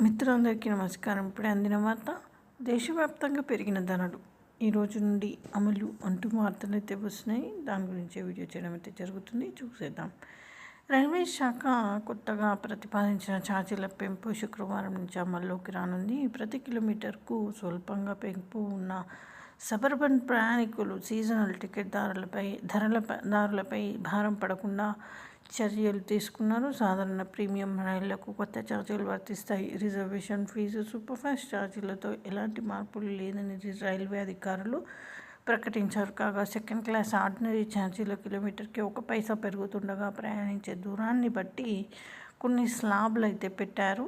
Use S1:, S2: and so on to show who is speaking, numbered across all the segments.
S1: మిత్రులందరికీ నమస్కారం. ఇప్పుడే అందిన వార్త దేశవ్యాప్తంగా పెరిగిన ధరలు. ఈ రోజు నుండి అమలు అంటూ వార్తలు అయితే వస్తున్నాయి. దాని గురించి వీడియో చేయడం అయితే జరుగుతుంది. చూసేద్దాం. రైల్వే శాఖ కొత్తగా ప్రతిపాదించిన ఛార్జీల పెంపు శుక్రవారం నుంచి అమల్లోకి రానుంది. ప్రతి కిలోమీటర్కు స్వల్పంగా పెంపు ఉన్న సబర్బన్ ప్రయాణికులు సీజనల్ టికెట్ దారులపై ధరలపై దారులపై భారం పడకుండా చర్యలు తీసుకున్నారు. సాధారణ ప్రీమియం రైళ్ళకు కొత్త ఛార్జీలు వర్తిస్తాయి. రిజర్వేషన్ ఫీజు సూపర్ఫాస్ట్ ఛార్జీలతో ఎలాంటి మార్పులు లేదని రైల్వే అధికారులు ప్రకటించారు. కాగా సెకండ్ క్లాస్ ఆర్డినరీ ఛార్జీల కిలోమీటర్కి ఒక పైసా పెరుగుతుండగా ప్రయాణించే దూరాన్ని బట్టి కొన్ని స్లాబ్లు అయితే పెట్టారు.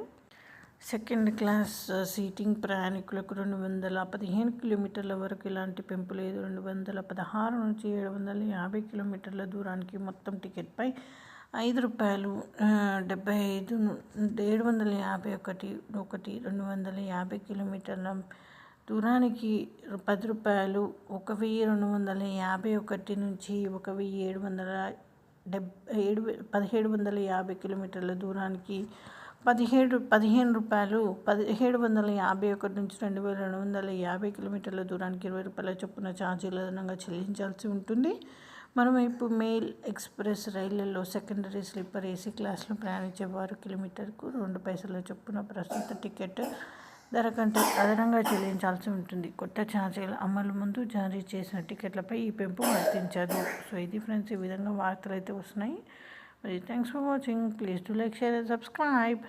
S1: సెకండ్ క్లాస్ సీటింగ్ ప్రయాణికులకు రెండు వందల పదిహేను కిలోమీటర్ల వరకు ఇలాంటి పెంపు లేదు. రెండు వందల పదహారు నుంచి ఏడు వందల యాభై కిలోమీటర్ల దూరానికి మొత్తం టికెట్పై ఐదు రూపాయలు డెబ్బై ఐదు ఏడు వందల యాభై ఒకటి ఒకటి రెండు వందల యాభై కిలోమీటర్ల దూరానికి పది రూపాయలు ఒక వెయ్యి రెండు వందల యాభై ఒకటి నుంచి ఒక వెయ్యి ఏడు వందల డెబ్ ఏడు పదిహేడు వందల యాభై కిలోమీటర్ల దూరానికి పదిహేడు పదిహేను రూపాయలు పదిహేడు వందల యాభై ఒకటి నుంచి రెండు వేల రెండు వందల యాభై కిలోమీటర్ల దూరానికి ఇరవై రూపాయల చొప్పున ఛార్జీలు అదనంగా చెల్లించాల్సి ఉంటుంది. మనం ఇప్పుడు మెయిల్ ఎక్స్ప్రెస్ రైళ్ళలో సెకండరీ స్లీపర్ ఏసీ క్లాస్లో ప్రయాణించే వారు కిలోమీటర్కు రెండు పైసల చొప్పున ప్రస్తుత టికెట్ ధర కంటే అదనంగా చెల్లించాల్సి ఉంటుంది. కొత్త ఛార్జీల అమలు ముందు జారీ చేసిన టికెట్లపై ఈ పెంపు వర్తించదు. సో ఇది ఫ్రెండ్స్ ఈ విధంగా వార్తలు అయితే వస్తున్నాయి. Thanks for watching. Please do like, share and subscribe.